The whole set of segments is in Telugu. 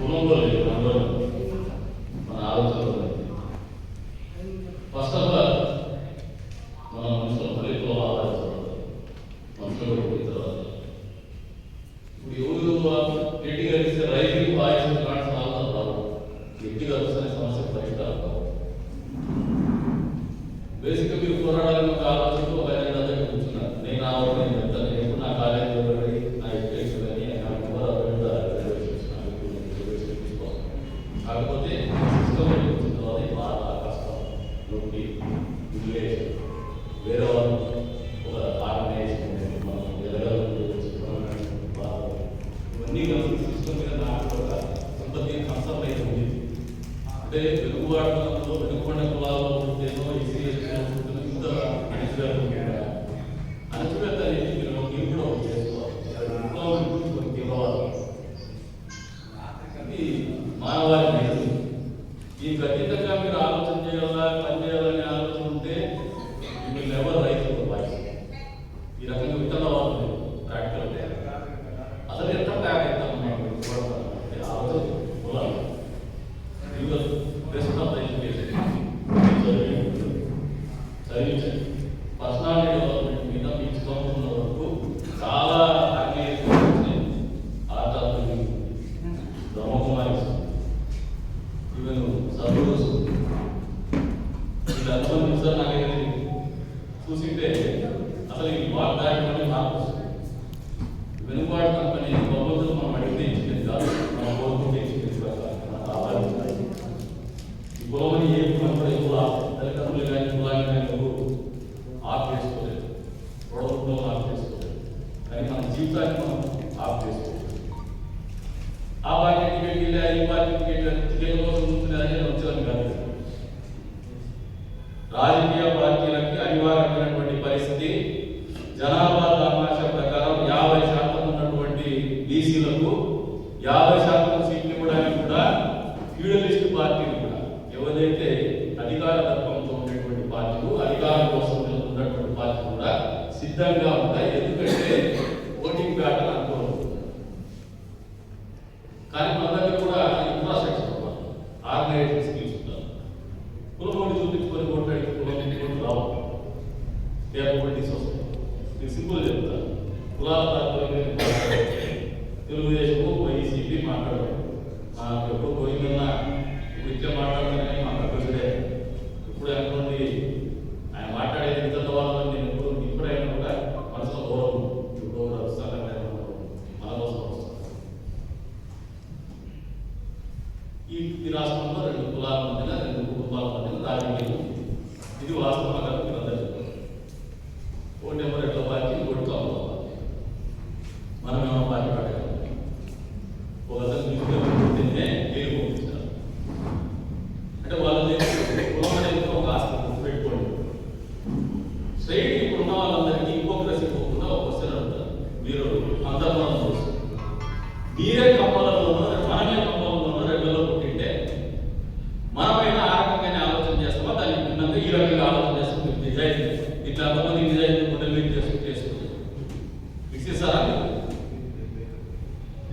Bunun da అంటే వెలుగుబాటులో వెలుగుబడిన కులాల్లో ఉంటేనో ఎస్సీఎస్లో ఉంటుందో ఇంత అణిచివేత అణిచివేత ఈ ఖచ్చితంగా మీరు ఆలోచన చేయాలా పని చేయాలని ఆలోచన ఉంటే మీరు ఎవరు రైతులు ఈ రకంగా విత్తనవాదం ప్రాక్టికల్ అసలు ఎంత యాభై శాతం సీట్లు ఇవ్వడానికి కూడా ఫ్యూడలిస్ట్ పార్టీలు కూడా ఎవరైతే అధికార తత్వంతో ఉండేటువంటి పార్టీలు అధికారం కోసం ఉన్నటువంటి పార్టీలు కూడా సిద్ధంగా ఉంటాయి. ఎందుకంటే ఓటింగ్ ప్యాటర్న్ అనుకోవడం కానీ మన దగ్గర కూడా ఇన్ఫ్రాస్ట్రక్చర్ ఆర్గనైజేషన్ స్కీమ్స్ ఉంటారు కులమోటి చూపించుకొని కొట్టడానికి కులమోటి కూడా రావు. పేపర్ వస్తాయి. సింపుల్ చెప్తాను కులాల తాత్పర్యం ಹಿಂದಿ ಮಾತಾಡೋದು ಆ ಪ್ರಭು ಗೋಯಿಂದನ್ನ విద్య మాట్లాడతానని మా ఇప్పుడు ఎంత ఇప్పుడు ఆయన మాట్లాడేది ఇంత వాళ్ళని నేను ఎప్పుడు ఇప్పుడైనా కూడా మనసులో గౌరవం గౌరవ వస్తాను మన కోసం ఈ రాష్ట్రంలో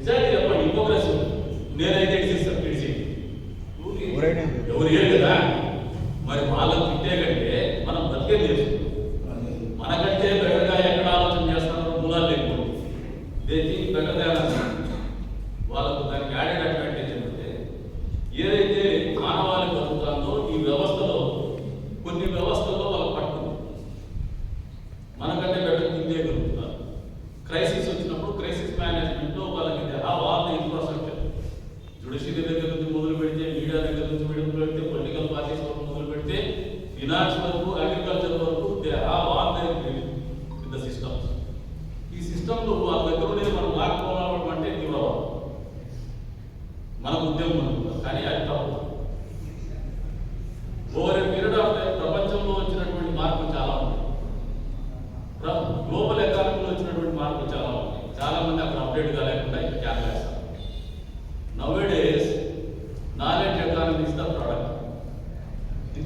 నిజానికి చెప్పండి ఇంకొకసి నేనైతే ఇచ్చేస్తాను పిలిచి. ఎవరు కదా? మరి వాళ్ళకు తిట్టే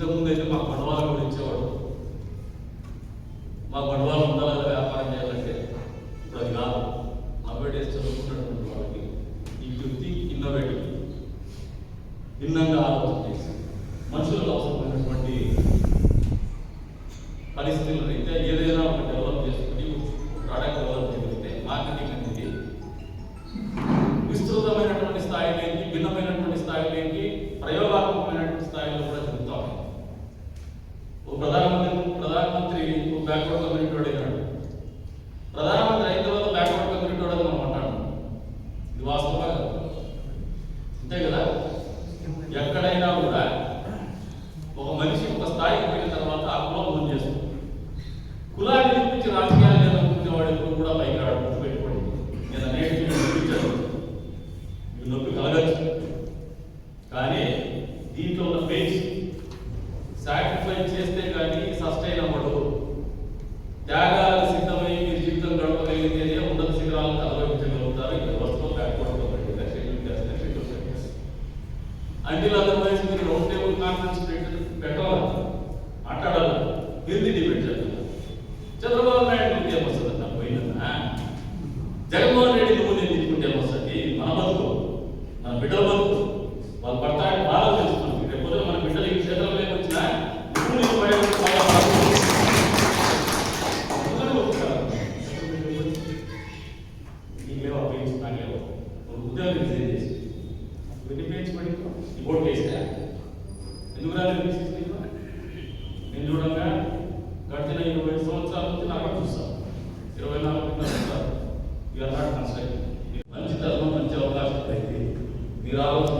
ఇంతకుముందు అయితే మా పడవాల కూడా ఇచ్చేవాడు మా పడవాలు ఉండాలని వ్యాపారం చేయాలంటే ఇప్పుడు అది కాదు. అడ్వర్టైజ్ చదువుకున్నటువంటి వాళ్ళకి ఈ థింక్ ఇన్నోవేటివ్ భిన్నంగా ఆలోచన చేసి మనుషులకు అవసరమైనటువంటి పరిస్థితుల అయితే ఏదైనా ఒక డెవలప్ చేసుకుని ప్రోడక్ట్ డెవలప్ చేయగలిగితే మార్కెటింగ్ అనేది విస్తృతమైనటువంటి స్థాయిలో భిన్నమైనటువంటి Nanti lalu miramos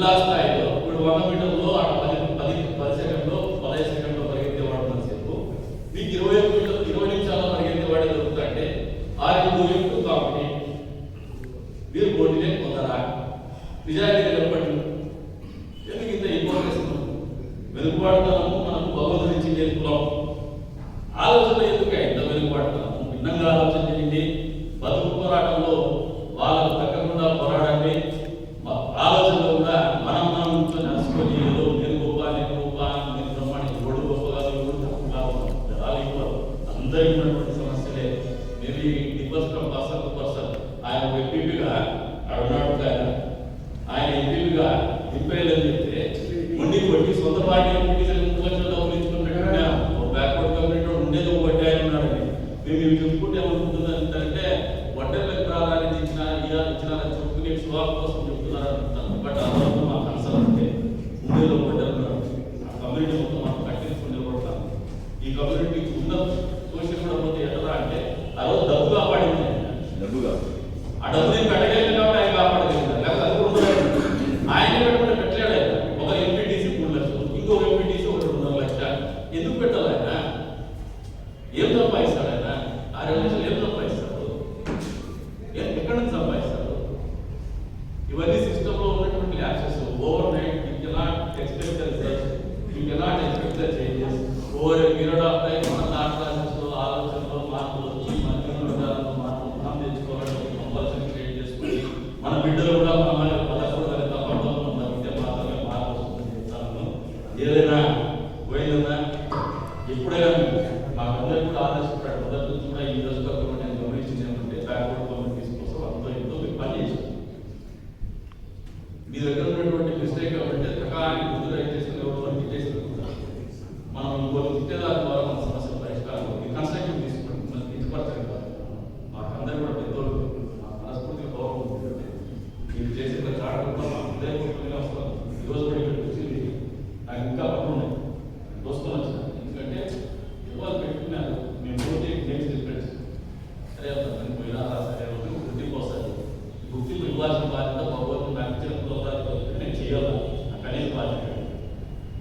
జిల్లా స్థాయిలో ఇప్పుడు వంద మీటర్లో పది పది పది సెకండ్లో పదహైదు సెకండ్లో పరిగెత్తే వాడు మనసేపు మీకు ఇరవై ఒక్క మీటర్ ఇరవై నిమిషాల్లో పరిగెత్తే వాడే దొరుకుతుంటే ఆరు ఎక్కువ కాబట్టి మీరు పోటీలే పొందరా నిజానికి నిలబడి ఎందుకు ఇంత ఇంపార్టెన్స్ వెనుకబడతాము మనకు భగవంతుడి ఇచ్చింది కులం. ఆలోచన ఎందుకు ఇంత మెరుగుపడతాము భిన్నంగా ఆలోచన చేయండి. బతుకు పోరాటంలో వాళ్ళకు తగ్గకుండా పోరాడండి. ఆయన ఎంపీపీగా అడుగున్నాడు ఆయన ఆయన ఎంపీపీగా ఎంపీలని చెప్తే ఉండి కొట్టి సొంత పార్టీ ఎంపీకి ముప్పై లక్షలు దౌరించుకుంటే బ్యాక్వర్డ్ కమ్యూనిటీ ఉండేది ఒక వడ్డీ ఆయన ఉన్నాడని మేము ఇవి చెప్పుకుంటే ఏమనుకుంటుంది అంటే వడ్డీలకు ప్రాధాన్యత ఇచ్చిన ఇలా ఇచ్చిన చెప్పుకునే స్వాప్ కోసం చెప్తున్నారు బట్ అందులో మా కన్సర్న్ అంటే ఉండేది ఒక వడ్డీ ఆ కమ్యూనిటీ మొత్తం మనం కట్టించుకుని నిలబడతాం ఈ కమ్యూనిటీ ఉన్న ఆ డబ్బులు నేను పెట్టగలిగిన కాబట్టి ఆయన కాపాడగలిగిన లేకపోతే అది కూడా ఆయన పెట్టకుండా పెట్టలేడు ఆయన. ఒక ఎంపీటీసీ మూడు లక్షలు ఇంకొక ఎంపీటీసీ ఒక రెండున్నర లక్ష. ఎందుకు పెట్టాలి ఆయన? ఏం సంపాదిస్తాడు ఆయన? ఆ రెండు లక్షలు ఏం సంపాదిస్తాడు? ఎక్కడ నుంచి ఏమైనా పోయిందా ఇప్పుడే మాకందరికీ కూడా ఆలోచించాడు మొదటి కూడా ఈ రోజుతో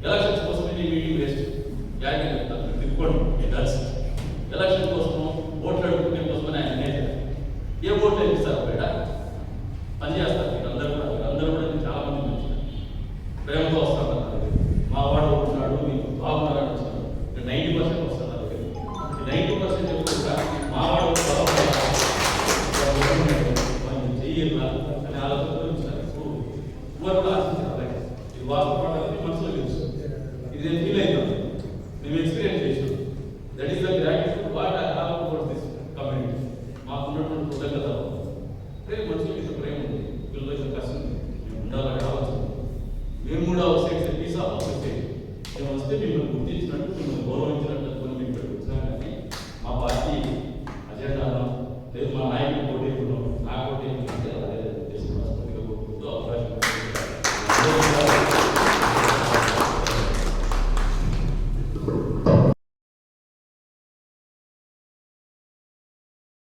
ఎలక్షన్స్ కోసమే నీ మీటింగ్ వేస్ట్? జాయిన్ అయిపోతాను తిప్పుకోండి ఎల్లాల్సింది ఎలక్షన్ కోసం ఓట్లు అడుగుకునే కోసమని ఆయన ఏ ఓట్లు